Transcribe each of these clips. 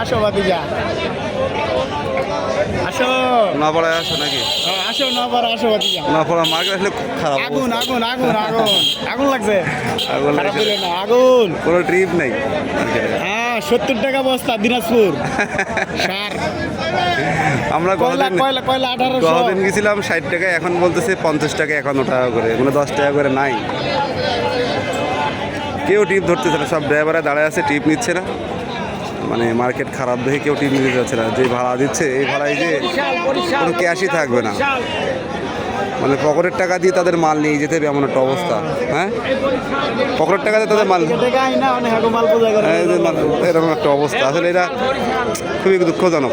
আসো বাতিজা আসো না পড়ায় আসো। নাকি? হ্যাঁ, আসো না আসো বাতিজা না পড়া মার্কেট আসলে খারাপ আগুন আগুন আগুন আগুন। আগুন লাগছে। আগুন লাগছে। না আগুন। কোনো ট্রিপ নেই। হ্যাঁ সত্তর টাকা বস্তা দিনাজপুর। সার। আমরা গতদিন গতদিন গেছিলাম ষাট টাকা এখন বলতেছে পঞ্চাশ টাকা একান্ন টাকা করে। এগুলো দশ টাকা করে নাই। কেউ টিপ ধরতেছে না সব ড্রাইভাররা দাঁড়ায় আছে টিপ নিচ্ছে না। মানে মার্কেট খারাপ দেখে কেউ টিম নিতে যাচ্ছে না। যে ভাড়া দিচ্ছে, এই ভাড়ায় যে কোনো ক্যাশই থাকবে না। মানে পকেটের টাকা দিয়ে তাদের মাল নিয়ে যেতে হবে এমন একটা অবস্থা হ্যাঁ? পকেটের টাকা দিয়ে তাদের মাল টাকা আই না অনেক আগে মাল পূজা করে এই যে মানে এরকম একটা অবস্থা। আসলে এটা খুবই দুঃখজনক।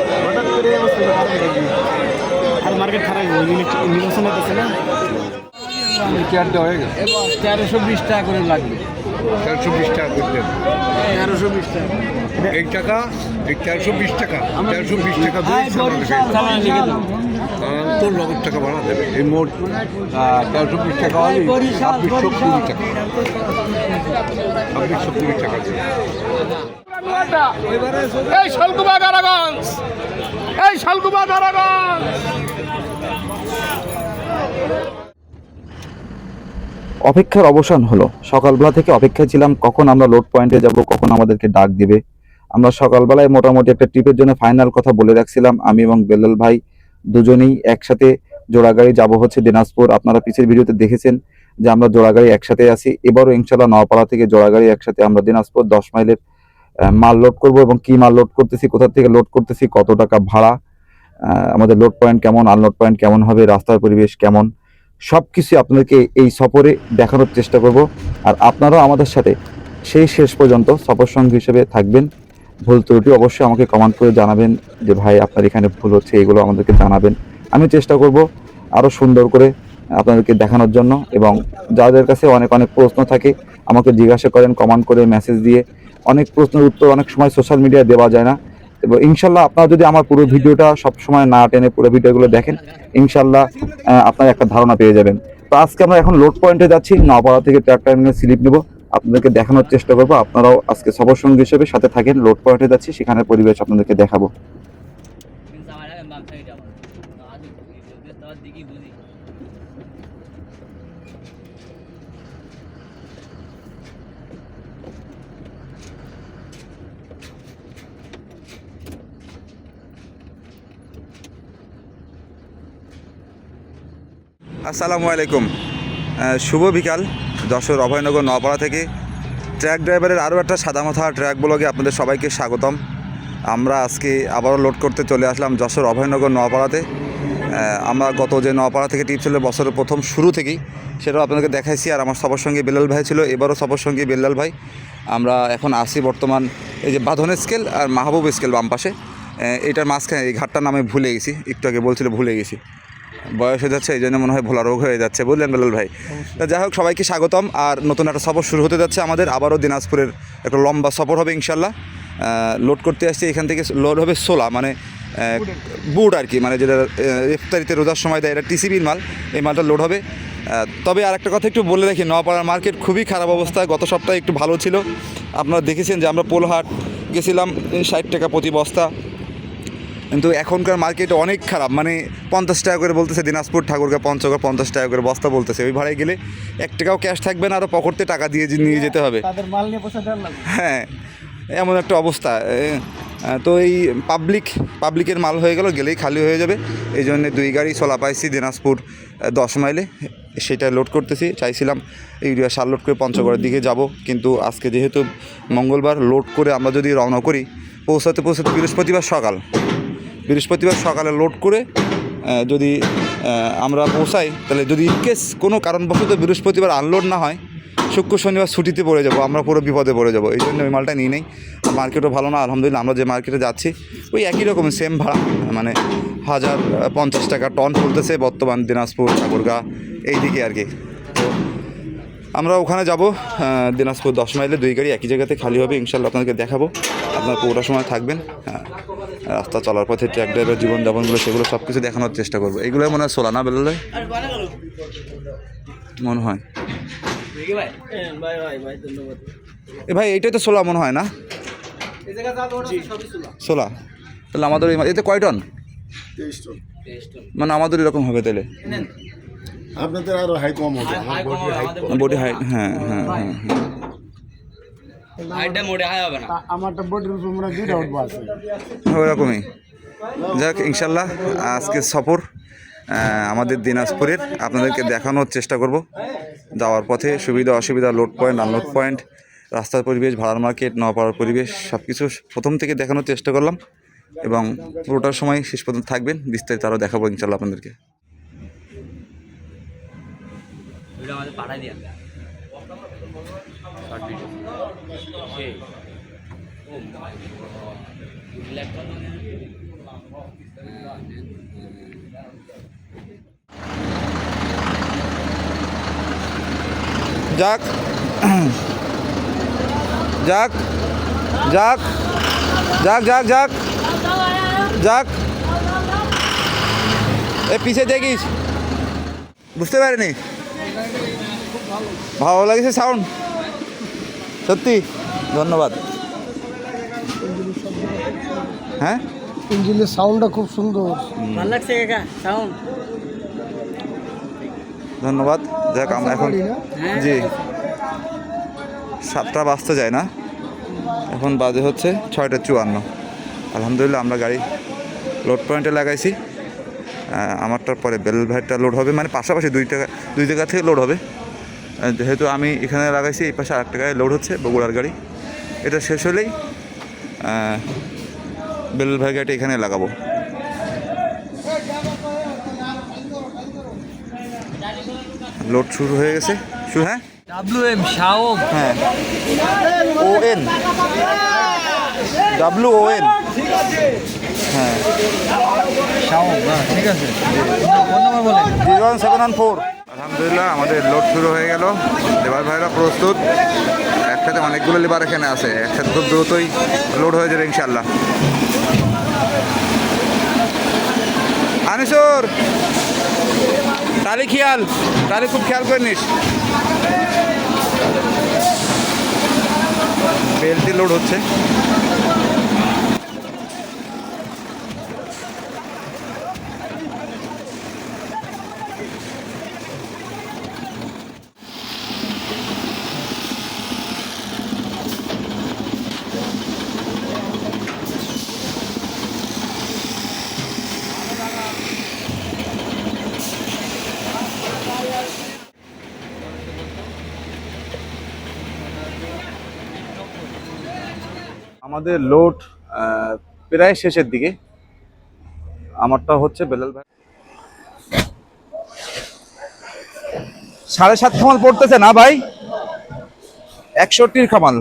হয়ে হয়ে হয়ে তেরোশো বিশ টাকা করে লাগবে। তেরোশো বিশ টাকা করতেন তেরোশো বিশ টাকা। এই টাকা এই তেরোশো বিশ টাকা তেরোশো বিশ টাকা তো নগদ টাকা ভাড়া দেবে। এই মোট তেরোশো বিশ টাকা হলে ছাব্বিশশো কুড়ি টাকা। ছাব্বিশশো কুড়ি টাকা এই শালকুবা দারাগঞ্জ এই শালকুবা দারাগঞ্জ অপেক্ষার অবসান হলো। সকালবেলা থেকে অপেক্ষায় ছিলাম, কখন আমরা লোড পয়েন্টে যাব, কখন আমাদেরকে ডাক দিবে। আমরা সকালবেলায় মোটামুটি একটা ট্রিপের জন্য ফাইনাল কথা বলে রাখছিলাম, আমি এবং বেলাল ভাই দুজনেই একসাথে জোড়াগাড়ি যাব হচ্ছে দিনাজপুর। আপনারা পিছের ভিডিওতে দেখেছেন যে আমরা জোড়াগাড়ি একসাথে আছি। এবারও ইনশাল্লাহ নওপাড়া থেকে জোড়াগাড়ি একসাথে আমরা দিনাজপুর দশ মাইলের মাল লোড করব এবং কি মাল লোড করতেছি, কোথা থেকে লোড করতেছি, কত টাকা ভাড়া আমাদের লোড পয়েন্ট কেমন আনলোড পয়েন্ট কেমন হবে, রাস্তার পরিবেশ কেমন সব কিছু আপনাদেরকে এই সফরে দেখানোর চেষ্টা করব। আর আপনারাও আমাদের সাথে সেই শেষ পর্যন্ত সফর সঙ্গী হিসেবে থাকবেন। ভুল ত্রুটি অবশ্যই আমাকে কমেন্ট করে জানাবেন যে, ভাই, আপনার এখানে ভুল হচ্ছে, এগুলো আমাদেরকে জানাবেন। আমি চেষ্টা করব আরও সুন্দর করে আপনাদেরকে দেখানোর জন্য এবং যাদের কাছে অনেক অনেক প্রশ্ন থাকে, আমাকে জিজ্ঞাসা করেন কমেন্ট করে মেসেজ দিয়ে। অনেক প্রশ্নের উত্তর অনেক সময় সোশ্যাল মিডিয়ায় দেওয়া যায় না। এবং ইনশাল্লাহ আপনারা যদি আমার পুরো ভিডিওটা সব সময় না টেনে পুরো ভিডিওগুলো দেখেন, ইনশাল্লাহ আপনারা একটা ধারণা পেয়ে যাবেন। তো আজকে আমরা এখন লোড পয়েন্টে যাচ্ছি নওপাড়া থেকে ট্রাক টার্মিনাল স্লিপ নেব। আপনাদেরকে দেখানোর চেষ্টা করব, আপনারাও আজকে সবার সঙ্গী হিসেবে সাথে থাকেন। লোড পয়েন্টে যাচ্ছি, সেখানের পরিবেশ আপনাদেরকে দেখাবো। আসসালামু আলাইকুম। শুভ বিকাল। যশোর অভয়নগর নওপাড়া থেকে। ট্র্যাক ড্রাইভারের আরও একটা সাদা মাথা ট্র্যাক ব্লগে আপনাদের সবাইকে স্বাগতম। আমরা আজকে আবারও লোড করতে চলে আসলাম যশোর অভয়নগর নওপাড়াতে। আহ, আমরা গত যে নওপাড়া থেকে টিপ ছিল বছরের প্রথম শুরু থেকেই সেটাও আপনাদেরকে দেখাইছি। আর আমার সবার সঙ্গে বেলাল ভাই ছিল এবারও সবার সঙ্গে বেলাল ভাই। আমরা এখন আসি বর্তমান এই যে বাঁধন স্কেল আর মাহবুব স্কেল বাম পাশে। এটার মাঝখানে এই ঘাটটার নামে ভুলে গেছি একটু আগে বলছিল ভুলে গেছি। বয়স হয়ে যাচ্ছে এই জন্য মনে হয় ভোলা রোগ হয়ে যাচ্ছে বুঝলেন বেলাল ভাই? তা যাই হোক সবাইকে স্বাগতম আর নতুন একটা সফর শুরু হতে যাচ্ছে আমাদের আবারও দিনাজপুরের একটা লম্বা সফর হবে ইনশাল্লাহ লোড করতে আসছি এখান থেকে লোড হবে সোলা মানে বুট আর কি। মানে যেটা ইফতারিতে রোজার সময় দেয় এটা টিসিবির মাল এই মালটা লোড হবে। তবে আর একটা কথা একটু বলে রাখি নওয়াপাড়ার মার্কেট খুবই খারাপ অবস্থা গত সপ্তাহে একটু ভালো ছিল। আপনারা দেখেছেন যে আমরা পোলহাট গেছিলাম ষাট টাকা প্রতি বস্তা কিন্তু এখনকার মার্কেট অনেক খারাপ। মানে পঞ্চাশ টাকা করে বলতেছে দিনাজপুর ঠাকুরকে পঞ্চগড় পঞ্চাশ টাকা করে বস্তা বলতেছে। ওই ভাড়ায় গেলে এক টাকাও ক্যাশ থাকবে না আরও পকেটে টাকা দিয়ে নিয়ে যেতে হবে। হ্যাঁ এমন একটা অবস্থা। তো এই পাবলিক পাবলিকের মাল হয়ে গেল গেলেই খালি হয়ে যাবে। এই জন্য দুই গাড়ি চলা পাইছি দিনাজপুর দশ মাইলে। সেটা লোড করতেছি চাইছিলাম ইউরিয়া সার লোড করে পঞ্চগড়ের দিকে যাব। কিন্তু আজকে যেহেতু মঙ্গলবার লোড করে আমরা যদি রওনা করি পৌঁছাতে পৌঁছাতে বৃহস্পতিবার সকাল। বৃহস্পতিবার সকালে লোড করে যদি আমরা পৌঁছাই, তাহলে যদি কেস কোনো কারণবশত বৃহস্পতিবার আনলোড না হয়, শুক্র, শনিবার ছুটিতে পড়ে যাব, আমরা পুরো বিপদে পড়ে যাব, এই জন্য ওই মালটা নিই। নেই মার্কেটও ভালো না, আলহামদুলিল্লাহ, আমরা যে মার্কেটে যাচ্ছি, ওই একই রকম সেম ভাড়া মানে হাজার পঞ্চাশ টাকা টন চলতেছে, বর্তমান দিনাজপুর, ঠাকুরগাঁ এই দিকে আর কি। তো আমরা ওখানে যাব দিনাজপুর দশ মাইলে, দুই গাড়ি একই জায়গাতে খালি হবে ইনশাল্লাহ আপনাদেরকে দেখাবো, আপনার পুরোটা সময় থাকবেন হ্যাঁ রাস্তা চলার পথে ট্র্যাক ড্রাইভার জীবনযাপনগুলো সেগুলো সব কিছু দেখানোর চেষ্টা করব। এগুলো মনে হয় সোলা না বেরোলে মনে হয়। এ ভাই এইটাই তো সোলা মনে হয় না? সোলা। তাহলে আমাদের এতে কয় টন? মানে আমাদের এরকম হবে তাহলে। আপনাদের আরও হাই কম হবে বডি হাইট হ্যাঁ হ্যাঁ হ্যাঁ হ্যাঁ। আমারটা বডির উপর মনে দুইটা উঠবো আছে ওরকমই। যাক ইনশাল্লাহ আজকে সফর আমাদের দিনাজপুরের। আপনাদেরকে দেখানোর চেষ্টা করব। যাওয়ার পথে সুবিধা অসুবিধা লোড পয়েন্ট আনলোড পয়েন্ট রাস্তার পরিবেশ ভাড়ার মার্কেট নপাড়ার পরিবেশ সব কিছু প্রথম থেকে দেখানোর চেষ্টা করলাম। এবং পুরোটার সময় শেষ পর্যন্ত থাকবেন বিস্তারিত আরও দেখাবো ইনশাল্লাহ আপনাদেরকে। আমাদের পাঠাই দিয়া সেই ও মাই গড ল্যাপটপ যাক যাক যাক যাক যাক যাক যাক এ পিছে দেখিস বুঝতে পারিনি ভালো লাগছে সাউন্ড সত্যি ধন্যবাদ। হ্যাঁ? ইঞ্জিনের সাউন্ডটা খুব সুন্দর। ভালো লাগছে কাকা সাউন্ড ধন্যবাদ। যাক আমরা এখন হ্যাঁ জি। সাতটা বাজতে যায় না। এখন বাজে হচ্ছে ছয়টা চুয়ান্ন। আলহামদুলিল্লাহ আমরা গাড়ি লোড পয়েন্টে লাগাইছি। আমারটার পরে বেল ভাইটটা লোড হবে মানে পাশাপাশি দুই টাকা দুই জায়গা থেকে লোড হবে। যেহেতু আমি এখানে লাগাইছি এই পাশে আরেকটা গাড়ি লোড হচ্ছে বগুড়ার গাড়ি। এটা শেষ হলেই বেল ভাই এখানে লাগাবো। লোড শুরু হয়ে গেছে। শুরু হ্যাঁ? ডাব্লিউ এম শাওম। হ্যাঁ। O N W O N হ্যাঁ। শাওম ঠিক আছে। ফোন নাম্বার বলেন। One seven one four. আলহামদুলিল্লাহ আমাদের লোড শুরু হয়ে গেল। লেবার ভাইরা প্রস্তুত। একসাথে অনেকগুলো লেবার এখানে আছে, একসাথে খুব দ্রুতই লোড হয়ে যাবে ইনশাল্লাহ আনিসুর! তাহলে খেয়াল তাহলে খুব খেয়াল করে নিস। বেলটি লোড হচ্ছে। আমাদের লোড প্রায় শেষের দিকে। আমারটা হচ্ছে বেলাল ভাই। সাড়ে সাত খামাল পড়তেছে না ভাই? একষট্টির খামাল।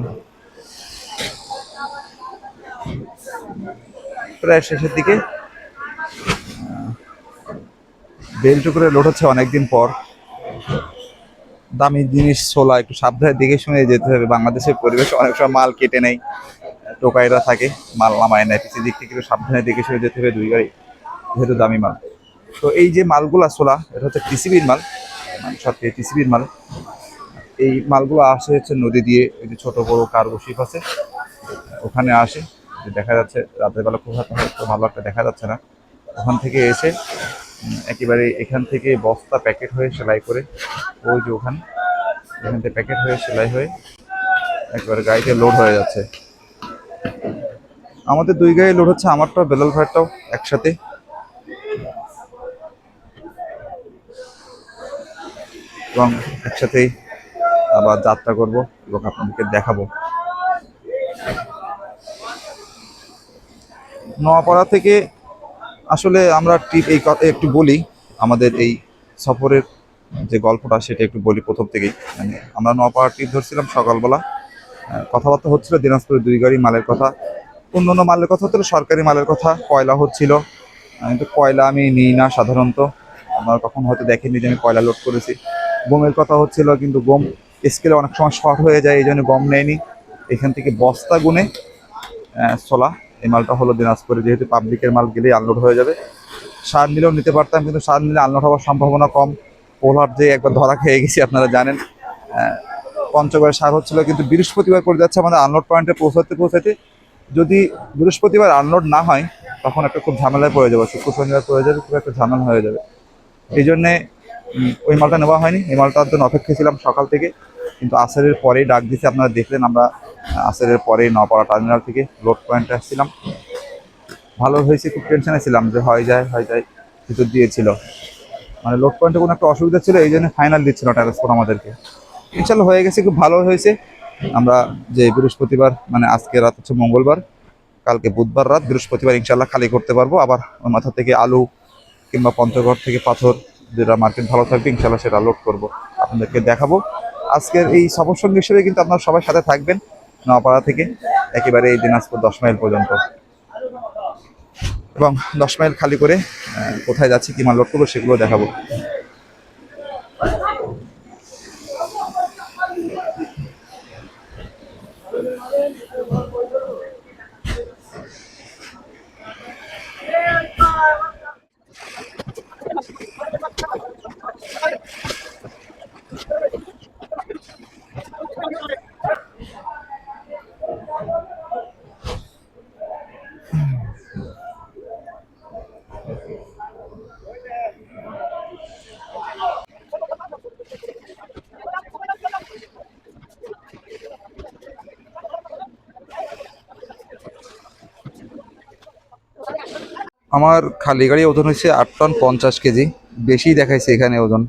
প্রায় শেষের দিকে। বেলটু করে লোড হচ্ছে অনেকদিন পর। দামি জিনিস ছোলা, একটু সাবধানে দেখে শুনে যেতে হবে। বাংলাদেশের পরিবেশ অনেক সময় মাল কেটে নেই। টোকাইরা থাকে, মাল নামায় নেয় পিছিয়ে দিক থেকে সাবধানে দেখে শুনে যেতে হবে, দুই গাড়ি যেহেতু দামি মাল। তো এই যে মালগুলো ছোলা এটা হচ্ছে টিসিবির মাল মানে সব টিসিবির মাল। এই মালগুলো আসে হচ্ছে নদী দিয়ে, এই যে ছোট বড় কার্গো শিপ আছে, ওখানে আসে। দেখা যাচ্ছে রাতের বেলা খুব হয়তো ভালো একটা দেখা যাচ্ছে না। ওখান থেকে এসে একেবারে এখান থেকে বস্তা প্যাকেট হয়ে সেলাই করে, ওই যে ওখানে, এখান থেকে প্যাকেট হয়ে সেলাই হয়ে, একেবারে গাড়িতে লোড হয়ে যাচ্ছে। আমাদের দুই গাড়ি লোড হচ্ছে, আমারটাও, বেলাল ভাইটাও একসাথে। এবং একসাথেই আবার যাত্রা করব এবং আপনাদেরকে দেখাবো। নোয়াপাড়া থেকে আসলে আমরা ট্রিপ এই একটু বলি, আমাদের এই সফরের যে গল্পটা, সেটা একটু বলি প্রথম থেকেই। মানে আমরা নোয়াপাড়া ট্রিপ ধরছিলাম সকালবেলা। কথাবার্তা হচ্ছিল, দিনাজপুরের দুই গাড়ি মালের কথা। অন্য অন্য মালের কথা হচ্ছিল, সরকারি মালের কথা, কয়লা হচ্ছিল। কিন্তু কয়লা আমি নিই না সাধারণত। আমার কখন হয়তো দেখেনি যে আমি কয়লা লোড করেছি। গমের কথা হচ্ছিল, কিন্তু গম স্কেলে অনেক সময় শর্ট হয়ে যায়, এই জন্য গম নেয়নি। এখান থেকে বস্তা গুনে ছোলা এই মালটা হলো দিনাজপুরে, যেহেতু পাবলিকের মাল গেলেই আনলোড হয়ে যাবে। সার নিলেও নিতে পারতাম, কিন্তু সার নিলে আনলোড হওয়ার সম্ভাবনা কম। পোলার যে একবার ধরা খেয়ে গেছি, আপনারা জানেন। আহ, পঞ্চগড়ে সার হচ্ছিল কিন্তু বৃহস্পতিবার করে যাচ্ছে আমাদের আনলোড পয়েন্টে পৌঁছাতে পৌঁছাতে। যদি বৃহস্পতিবার আনলোড না হয় তখন একটা খুব ঝামেলায় পড়ে যাবে শুক্র শনিবার পড়ে যাবে খুব একটা ঝামেলা হয়ে যাবে। এই জন্যে ওই মালটা নেওয়া হয়নি। এই মালটার জন্য অপেক্ষা ছিলাম সকাল থেকে কিন্তু আসরের পরেই ডাক দিয়েছে আপনারা দেখলেন আমরা আসরের পরেই নপাড়া টার্মিনাল থেকে লোড পয়েন্টে আসছিলাম। ভালো হয়েছে খুব টেনশনে ছিলাম যে হয় যায় হয় যায় ভিতর দিয়েছিল। মানে লোড পয়েন্টে কোনো একটা অসুবিধা ছিল এই জন্য ফাইনাল দিচ্ছিল ট্রান্সপোর্ট আমাদেরকে। ইনশাল্লাহ হয়ে গেছে, খুব ভালো হয়েছে। আমরা যে বৃহস্পতিবার মানে আজকে রাত হচ্ছে মঙ্গলবার, কালকে বুধবার রাত, বৃহস্পতিবার ইনশাল্লাহ খালি করতে পারব। আবার ওই মাথা থেকে আলু কিংবা পঞ্চগড় থেকে পাথর, যেটা মার্কেট ভালো থাকবে, ইনশাল্লাহ সেটা লোড করব। আপনাদেরকে দেখাবো। আজকের এই সফর সঙ্গী হিসেবে কিন্তু আপনারা সবাই সাথে থাকবেন, নওয়াপাড়া থেকে, একেবারে এই দিনাজপুর দশ মাইল পর্যন্ত। এবং দশ মাইল খালি করে কোথায় যাচ্ছি, কি মাল লোড করব, সেগুলো দেখাবো। আমার খালি গাড়ি ওজন হচ্ছে আট টন পঞ্চাশ কেজি। বেশি দেখাইছে এখানে ওজন।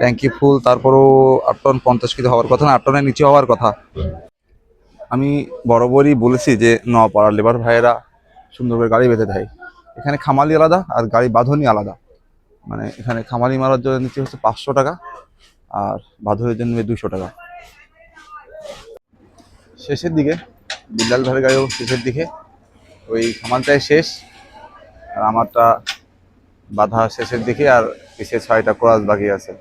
ট্যাঙ্কি ফুল, তারপরও আট টন পঞ্চাশ কেজি হওয়ার কথা না, আট টনের নিচে হওয়ার কথা। আমি বরাবরই বলেছি যে নপাড়ার লেবার ভাইয়েরা সুন্দর করে গাড়ি বেঁধে দেয়। এখানে খামালি আলাদা আর গাড়ি বাঁধনই আলাদা। মানে এখানে খামালি মারার জন্য নিচে হচ্ছে পাঁচশো টাকা আর বাঁধনের জন্য দুশো টাকা। শেষের দিকে, বিল্লাল ভাইয়ের গাড়িও শেষের দিকে। ওই খামালটাই শেষ। আর আমারটা বাধা শেষের দিকে আর পিছিয়ে ছয়টা ক্রস বাকি আছে।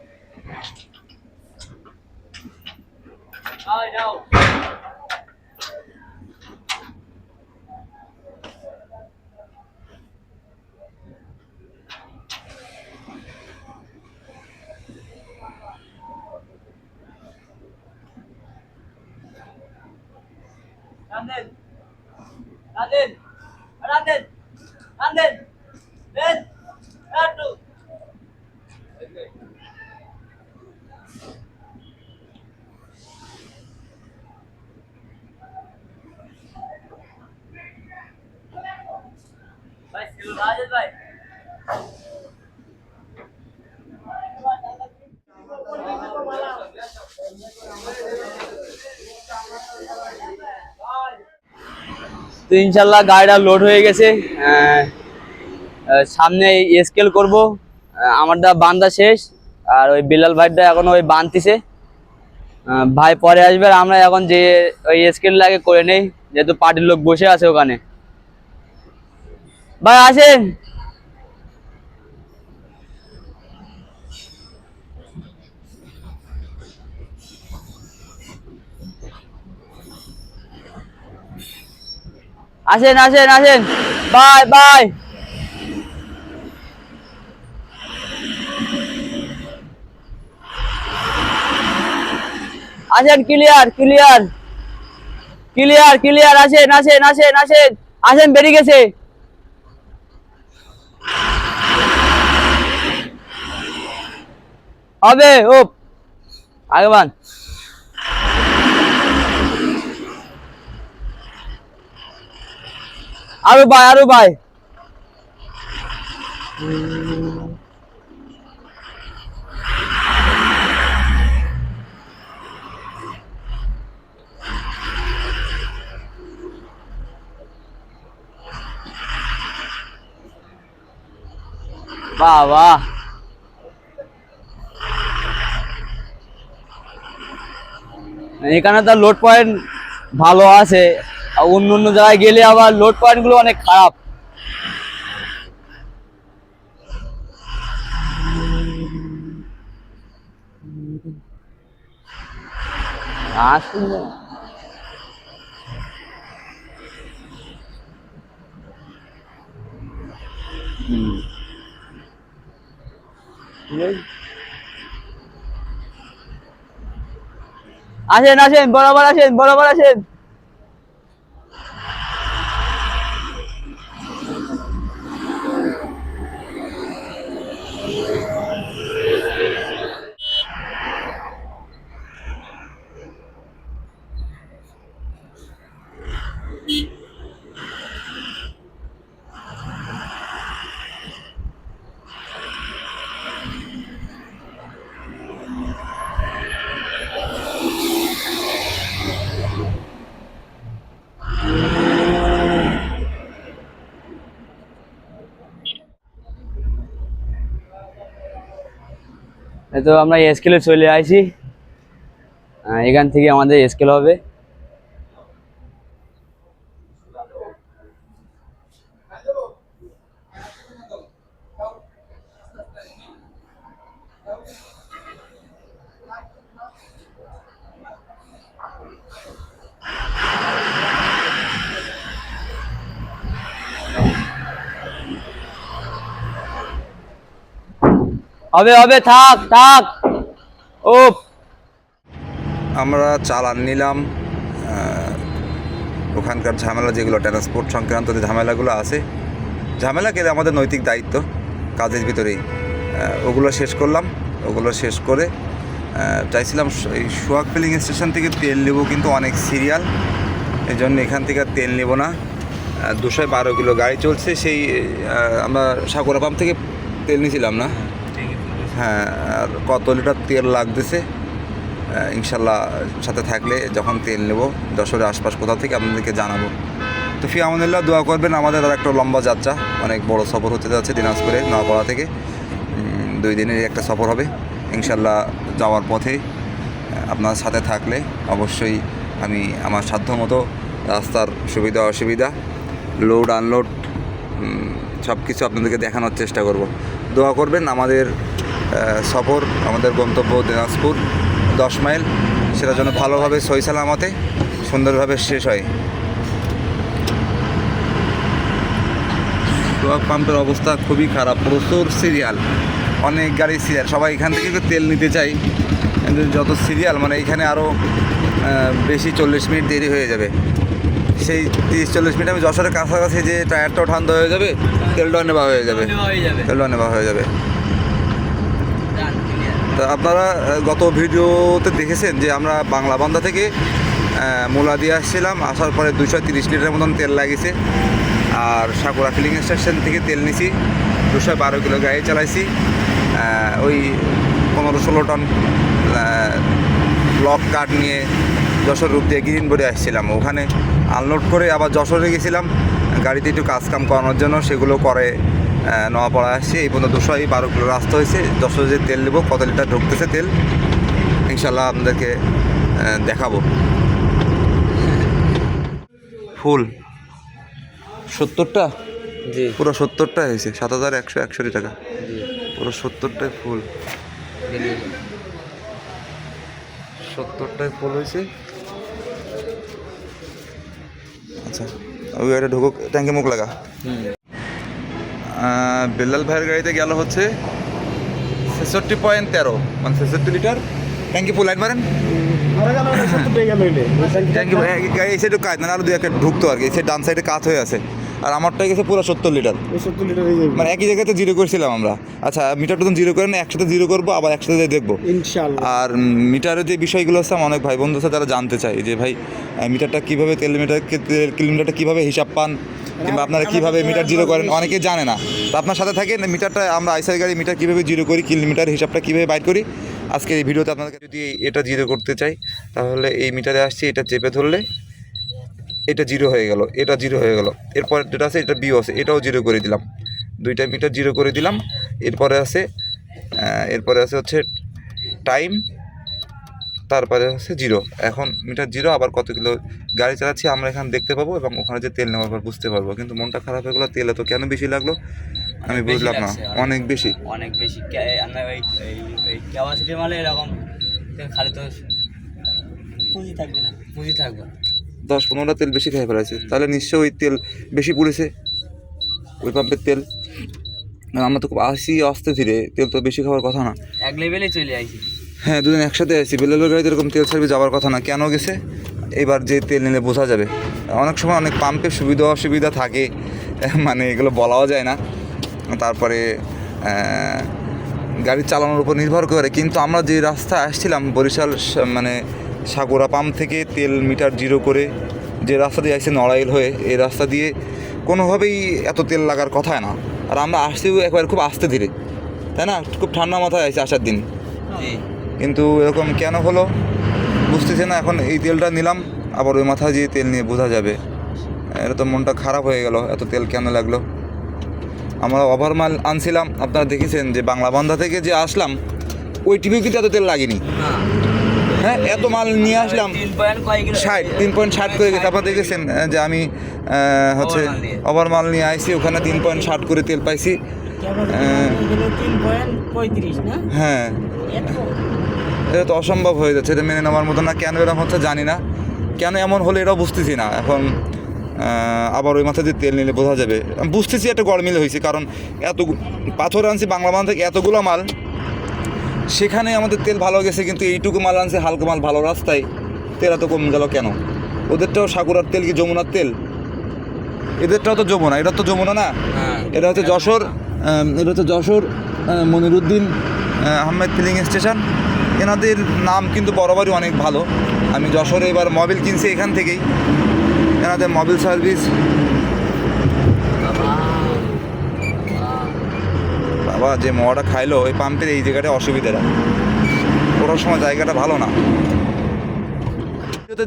তো ইনশাল্লাহ গাড়িটা লোড হয়ে গেছে। আহ, সামনে স্কেল করব। আমারটা বান্ধা শেষ আর ওই বিলাল ভাইটা এখন ওই বানতিছে। ভাই পরে আসবে আর আমরা এখন যে ওই স্কেল লাগে করে নেই যেহেতু পার্টির লোক বসে আছে ওখানে। ভাই, আসেন। আসেন আসেন আসেন। বাই বাই আসেন ক্লিয়ার ক্লিয়ার ক্লিয়ার ক্লিয়ার আসেন আসেন আসেন আসেন। আসেন, বেরিয়ে গেছে। হবে ও আগে বান আরও ভাই আরও ভাই বাহ বাহ এখানে তো লোড পয়েন্ট ভালো আছে। অন্য অন্য জায়গায় গেলে আবার লোড পয়েন্টগুলো অনেক খারাপ। হুম। ঠিক আছে। আসেন আসেন বরাবর আসেন বরাবর আসেন। তো আমরা স্কেলে চলে আসি। এখান থেকে আমাদের স্কেল হবে। হবে হবে, থাক থাক। ও আমরা চালান নিলাম। ওখানকার ঝামেলা যেগুলো, ট্রান্সপোর্ট সংক্রান্ত যে ঝামেলাগুলো আছে, ঝামেলা গেলে আমাদের নৈতিক দায়িত্ব, কাজের ভিতরেই। ওগুলো শেষ করলাম, ওগুলো শেষ করে চাইছিলাম এই সোয়াগ ফিলিং স্টেশন থেকে তেল নেব, কিন্তু অনেক সিরিয়াল এই জন্য এখান থেকে তেল নেব না। দুশো বারো কিলো গাড়ি চলছে, সেই আমরা সাগরা পাম্প থেকে তেল নিয়েছিলাম না। হ্যাঁ আর কত লিটার তেল লাগতেছে ইনশাল্লাহ সাথে থাকলে যখন তেল নেব, যশোরের আশপাশ কোথাও থেকে আপনাদেরকে জানাব। তো ফি আমাদেরলা দোয়া করবেন, আমাদের আর একটা লম্বা যাত্রা, অনেক বড় সফর হতে যাচ্ছে দিনাজপুরে নওয়াপাড়া থেকে। দুই দিনের একটা সফর হবে, ইনশাল্লাহ যাওয়ার পথে আপনার সাথে থাকলে অবশ্যই আমি আমার সাধ্য মতো রাস্তার সুবিধা, অসুবিধা লোড আনলোড সব কিছু আপনাদেরকে দেখানোর চেষ্টা করব। দোয়া করবেন, আমাদের সফর আমাদের গন্তব্য দিনাজপুর দশ মাইল। সেটা যেন ভালোভাবে সই সালামতে সুন্দরভাবে শেষ হয়। ট্রাক পাম্পের অবস্থা খুবই খারাপ। প্রচুর সিরিয়াল অনেক গাড়ি সিরিয়াল সবাই এখান থেকে তো তেল নিতে চাই কিন্তু যত সিরিয়াল মানে এখানে আরও বেশি চল্লিশ মিনিট দেরি হয়ে যাবে। সেই তিরিশ চল্লিশ মিনিট আমি যশোরের কাছাকাছি যে টায়ারটাও ঠান্ডা হয়ে যাবে তেলটাও নেওয়া হয়ে যাবে। তেলটাও নেওয়া হয়ে যাবে। আপনারা গত ভিডিওতে দেখেছেন যে আমরা বাংলা বান্ধা থেকে মোলা দিয়ে আসছিলাম, আসার পরে দুশো তিরিশ লিটার মতন তেল লাগিয়েছে। আর সাকুরা ফিলিং স্টেশন থেকে তেল নিছি, দুশো বারো কিলো গাড়ি চালাইছি। ওই পনেরো ষোলো টন লক কাঠ নিয়ে যশোর রূপ দিয়ে গ্রিন বোর্ডে আসছিলাম। ওখানে আনলোড করে আবার যশোরে গেছিলাম। গাড়িতে একটু কাজ কাম করানোর জন্য, সেগুলো করে নোয়াপাড়া আসছি এই পর্যন্ত দুশো এই বারো কিলো রাস্তা হয়েছে। যশোরে যে তেল নেব কত লিটার ঢুকতেছে তেল ইনশাল্লাহ আপনাদেরকে দেখাবো। ফুল। সত্তরটা? জি। পুরো সত্তরটা হয়েছে সাত হাজার একশো একষট্টি টাকা। পুরো সত্তরটায় ফুল। সত্তরটায় ফুল হয়েছে। আচ্ছা ওই গাড়িটা ঢুকুক ট্যাঙ্কে মুখ লাগা। বেল্লাল ভাইয়ের গাড়িতে গেল হচ্ছে ছেষট্টি পয়েন্ট তেরো মানে ছেষট্টি লিটার। ট্যাঙ্কি ফুল লাইট মারেন। ট্যাঙ্কি গাড়ি এই সাইডে কাজ না আরও দুই একটা ঢুকতো আর কি। এই সাইড ডান সাইডে কাজ হয়ে আছে। আর আমারটাই গেছে পুরো সত্তর লিটার। সত্তর লিটার মানে একই জায়গাতে জিরো করেছিলাম আমরা। আচ্ছা মিটারটা তো জিরো করেন একসাথে জিরো করব আবার একসাথে দেখব। আর মিটারের যে বিষয়গুলো আছে আমার অনেক ভাই বন্ধু আছে তারা জানতে চায়। যে ভাই মিটারটা কীভাবে তেল মিটার কিলোমিটারটা কীভাবে হিসাব পান? কিংবা আপনারা কীভাবে মিটার জিরো করেন অনেকে জানে না। তো আপনার সাথে থাকে মিটারটা আমরা আইসার গাড়ি মিটার কীভাবে জিরো করি কিলোমিটার হিসাবটা কীভাবে বাইর করি আজকে এই ভিডিওতে আপনাদেরকে যদি এটা জিরো করতে চাই তাহলে এই মিটারে আসছি এটা চেপে ধরলে এটা জিরো হয়ে গেল এটা জিরো হয়ে গেল। এরপর যেটা আছে এটা বিও আছে এটাও জিরো করে দিলাম। দুইটা মিটার জিরো করে দিলাম এরপরে আছে এরপরে আছে হচ্ছে টাইম তারপরে হচ্ছে জিরো। এখন মিটার জিরো আবার কত কিলো গাড়ি চালাচ্ছি আমরা এখানে দেখতে পাবো এবং ওখানে যে তেল নেওয়ার পর বুঝতে পারব। কিন্তু মনটা খারাপ হয়ে গেলো তেল এত কেন বেশি লাগল? আমি বুঝলাম না। অনেক বেশি। অনেক বেশি। ক্যাপাসিটি মানে এরকম খালি তো পুঁজি থাকবে না। পুঁজি থাকবে দশ পনেরোটা তেল বেশি খেয়ে ফেলেছে। তাহলে নিশ্চয়ই ওই তেল বেশি পুড়েছে। ওই পাম্পের তেল। আমরা তো খুব আসি আসতে ধীরে তেল তো বেশি খাওয়ার কথা না। এক লেভেলে চলে আইছি। হ্যাঁ দুদিন একসাথে আছি। বেলেলের গাড়িতে এরকম তেল সার্ভিস যাওয়ার কথা না। কেন গেছে? এবার যে তেল নিলে বোঝা যাবে। অনেক সময় অনেক পাম্পের সুবিধা, অসুবিধা থাকে। মানে এগুলো বলাও যায় না। তারপরে গাড়ি চালানোর উপর নির্ভর করে। কিন্তু আমরা যে রাস্তা আসছিলাম, বরিশাল মানে সাগরা পাম্প থেকে তেল মিটার জিরো করে যে রাস্তা দিয়ে আসছে নড়াইল হয়ে, এই রাস্তা দিয়ে কোনোভাবেই এত তেল লাগার কথা না। আর আমরা আসছিও একবার খুব আস্তে ধীরে। তাই না? খুব ঠান্ডা মাথায় আসছে আসার দিন। জি। কিন্তু এরকম কেন হলো? বুঝতেছে না এখন এই তেলটা নিলাম আবার ওই মাথায় যে তেল নিয়ে বোঝা যাবে। এটা তো মনটা খারাপ হয়ে গেল এত তেল কেন লাগল? আমরা ওভার মাল আনছিলাম আপনারা দেখেছেন যে বাংলা বান্ধা থেকে যে আসলাম ওই টিভিও কিন্তু এত তেল লাগেনি। হ্যাঁ এত মাল নিয়ে আসলাম ষাট তিন পয়েন্ট ষাট করে গেছে। আপনারা দেখেছেন যে আমি হচ্ছে দিয়ে। ওভার মাল নিয়ে আইছি ওখানে তিন পয়েন্ট ষাট করে তেল পাইছি। হ্যাঁ। এটা তো অসম্ভব হয়ে যাচ্ছে এটা মেনে নেওয়ার মতো না। কেন এরকম হচ্ছে জানি না। কেন এমন হলে এটাও বুঝতেছি না। এখন আবার ওই মাথা দিয়ে তেল নিলে বোঝা যাবে। বুঝতেছি একটা গড়মিল হয়েছে কারণ এত পাথর আনছি বাংলা মান থেকে এতগুলো মাল সেখানে আমাদের তেল ভালো গেছে কিন্তু এইটুকু মাল আনছে হালকা মাল ভালো রাস্তায়। তেল এত কম গেল কেন? ওদেরটাও সাগরার তেল কি যমুনার তেল? এদেরটাও তো যমুনা এটা তো যমুনা না। হ্যাঁ। এটা হচ্ছে যশোর এটা হচ্ছে যশোর মনিরুদ্দিন আহমেদ ফিলিং স্টেশন এনাদের নাম কিন্তু বরাবরই অনেক ভালো। আমি যশোরে এবার মোবিল কিনছি এখান থেকেই। এনাদের মোবিল সার্ভিস বাবা, যে মোয়াটা খাইলো, ওই পাম্পের এই জায়গাটা অসুবিধাটা ওঠার সময় জায়গাটা ভালো না।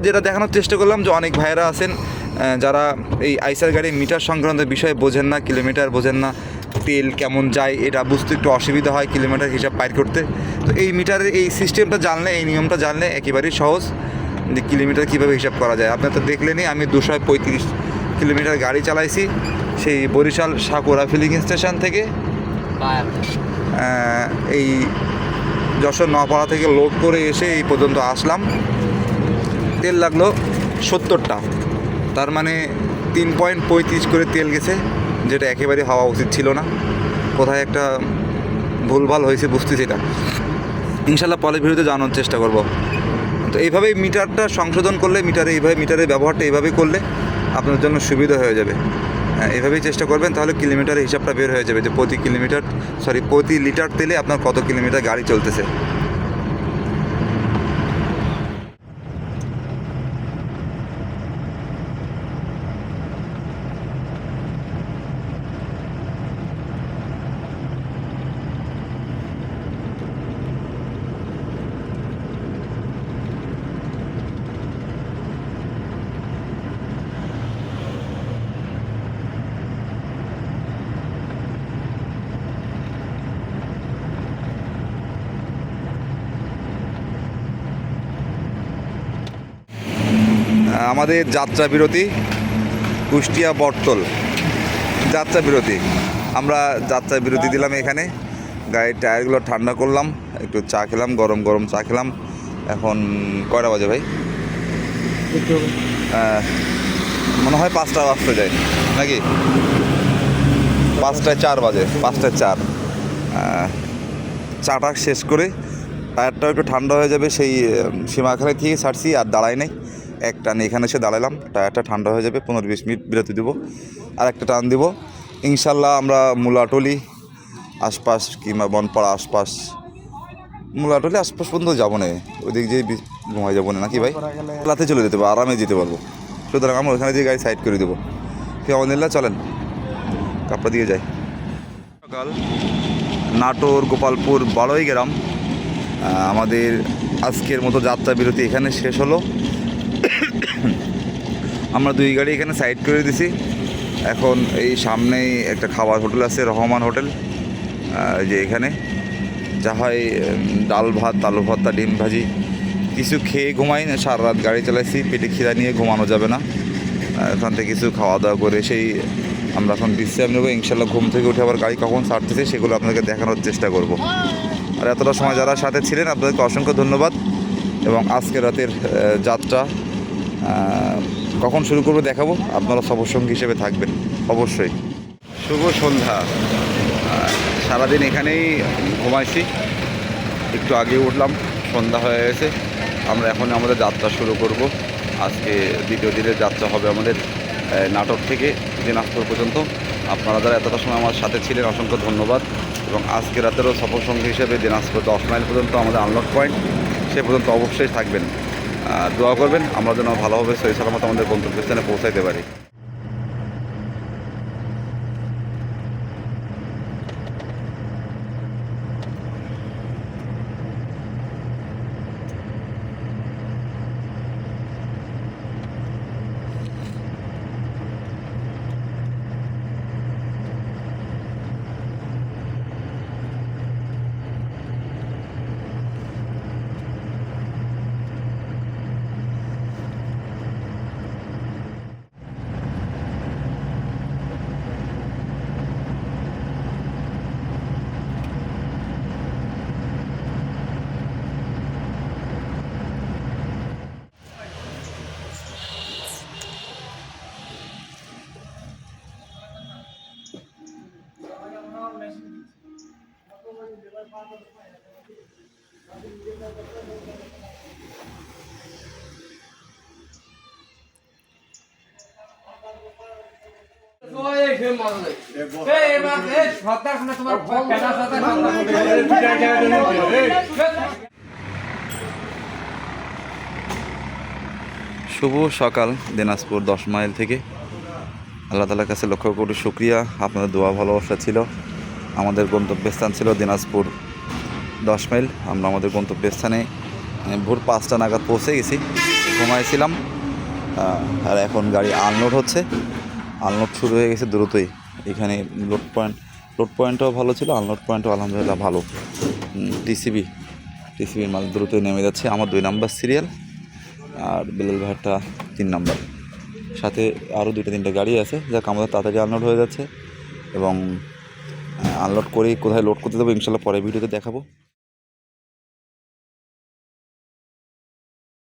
যেটা দেখানোর চেষ্টা করলাম যে অনেক ভাইয়েরা আছেন যারা এই আইসার গাড়ির মিটার সংক্রান্ত বিষয়ে বোঝেন না, কিলোমিটার বোঝেন না তেল কেমন যায়, এটা বুঝতে একটু অসুবিধা হয় কিলোমিটার হিসাব পার করতে। তো এই মিটারের এই সিস্টেমটা জানলে, এই নিয়মটা জানলে একেবারেই সহজ যে কিলোমিটার কীভাবে হিসাব করা যায়। আপনার তো দেখলেনই, আমি দুশো পঁয়ত্রিশ কিলোমিটার গাড়ি চালাইছি, সেই বরিশাল সাকুরা ফিলিং স্টেশন থেকে। এই যশোর নপাড়া থেকে লোড করে এসে এই পর্যন্ত আসলাম। তেল লাগল সত্তরটা। তার মানে তিন পয়েন্ট পঁয়ত্রিশ করে তেল গেছে। যেটা একেবারে হওয়া উচিত ছিল না। কোথায় একটা ভুলভাল হয়েছে বুঝতেছি এটা ইনশাল্লাহ পরের ভিডিওতে জানানোর চেষ্টা করব। তো এইভাবেই মিটারটা সংশোধন করলে মিটারে এইভাবে মিটারের ব্যবহারটা এইভাবেই করলে আপনার জন্য সুবিধা হয়ে যাবে। হ্যাঁ, এইভাবেই চেষ্টা করবেন তাহলে কিলোমিটারের হিসাবটা বের হয়ে যাবে যে প্রতি কিলোমিটার সরি প্রতি লিটার তেলে আপনার কত কিলোমিটার গাড়ি চলতেছে। আমাদের যাত্রা বিরতি, কুষ্টিয়া বটতল। যাত্রা বিরতি। আমরা যাত্রা বিরতি দিলাম এখানে। গাড়ির টায়ারগুলো ঠান্ডা করলাম, একটু চা খেলাম, গরম গরম চা খেলাম। এখন কয়টা বাজে ভাই? মনে হয় পাঁচটা বাজতে যায়, নাকি? পাঁচটায় চার বাজে, পাঁচটায় চার। চাটা শেষ করে, টায়ারটাও একটু ঠান্ডা হয়ে যাবে, সেই সীমাখানে থেকে ছাড়ছি আর দাঁড়াই নাই। এক টান এখানে এসে দাঁড়ালাম টায়ারটা ঠান্ডা হয়ে যাবে, পনেরো বিশ মিনিট বিরতি দেবো, আর একটা টান দিব। ইনশাল্লাহ আমরা মুলাটলি আশপাশ কিংবা বনপাড়া আশপাশ, মুলাটলি আশপাশ পর্যন্ত যাব না, ওইদিক যেয়ে বি- ঘুমাই যাব না, নাকি ভাই? রাতে চলে যেতে পারব, আরামে যেতে পারব। সুতরাং আমরা ওখানে দিয়ে গাড়ি সাইড করে দেবো। ঠিক আমাদের চলেন। কাপড় দিয়ে যাই। সকাল, নাটোর, গোপালপুর, বারোই গ্রাম আমাদের আজকের মতো যাত্রা বিরতি এখানে শেষ হলো। আমরা দুই গাড়ি এখানে সাইড করে দিছি। এখন এই সামনেই একটা খাবার হোটেল আছে, রহমান হোটেল যে এখানে। যা হয় ডাল ভাত, আলু ভর্তা, ডিম ভাজি। কিছু খেয়ে ঘুমাই না সারা রাত গাড়ি চালাইছি, পেটে খিদা নিয়ে ঘুমানো যাবে না। এখান থেকে কিছু খাওয়া দাওয়া করে সেই আমরা এখন বিশ্রাম নেব। ইনশাল্লাহ ঘুম থেকে উঠে আবার গাড়ি কখন ছাড়তেছে সেগুলো আপনাকে দেখানোর চেষ্টা করব। আর এতটা সময় যারা সাথে ছিলেন, আপনাদেরকে অসংখ্য ধন্যবাদ। এবং আজকে রাতের যাত্রা কখন শুরু করব দেখাবো? আপনারা সবসঙ্গী হিসেবে থাকবেন, অবশ্যই। শুভ সন্ধ্যা। সারাদিন এখানেই ঘুমাইছি। একটু আগে উঠলাম, সন্ধ্যা হয়ে গেছে। আমরা এখন আমাদের যাত্রা শুরু করব। আজকে দ্বিতীয় দিনের যাত্রা হবে আমাদের নাটক থেকে দিনাজপুর পর্যন্ত। আপনারা যারা এতটা সময় আমার সাথে ছিলেন, অসংখ্য ধন্যবাদ। এবং আজকে রাতেরও সফর সঙ্গী হিসেবে দিনাজপুর দশ মাইল পর্যন্ত আমাদের আনলক পয়েন্ট সে পর্যন্ত অবশ্যই থাকবেন। দোয়া করবেন। আমরা যেন ভালোভাবে সহি সালামত আমাদের গন্তব্যস্থানে পৌঁছাইতে পারি। শুভ সকাল দিনাজপুর দশ মাইল থেকে। আল্লাহ তালার কাছে লক্ষ্য কোটি শুক্রিয়া। আপনাদের দোয়া ভালোবাসা ছিল। আমাদের গন্তব্যস্থান ছিল দিনাজপুর দশ মাইল। আমরা আমাদের গন্তব্যস্থানে আহ, ভোর পাঁচটা নাগাদ পৌঁছে গেছি। ঘুমাইছিলাম। আর এখন গাড়ি আনলোড হচ্ছে। আনলোড শুরু হয়ে গেছে দ্রুতই। এখানে লোড পয়েন্ট লোড পয়েন্টও ভালো ছিল আনলোড পয়েন্টও আলহামদুলিল্লাহ ভালো। টিসিবি টিসিবির মাল দ্রুতই নেমে যাচ্ছে। আমার দুই নাম্বার সিরিয়াল আর বেলাল ভাইয়েরটা তিন নাম্বার সাথে আরও দুইটা তিনটা গাড়ি আছে, যাক আমাদের তাড়াতাড়ি আনলোড হয়ে যাচ্ছে এবং আনলোড করেই কোথায় লোড করতে দেবো ইনশাল্লাহ পরে ভিডিওতে দেখাবো।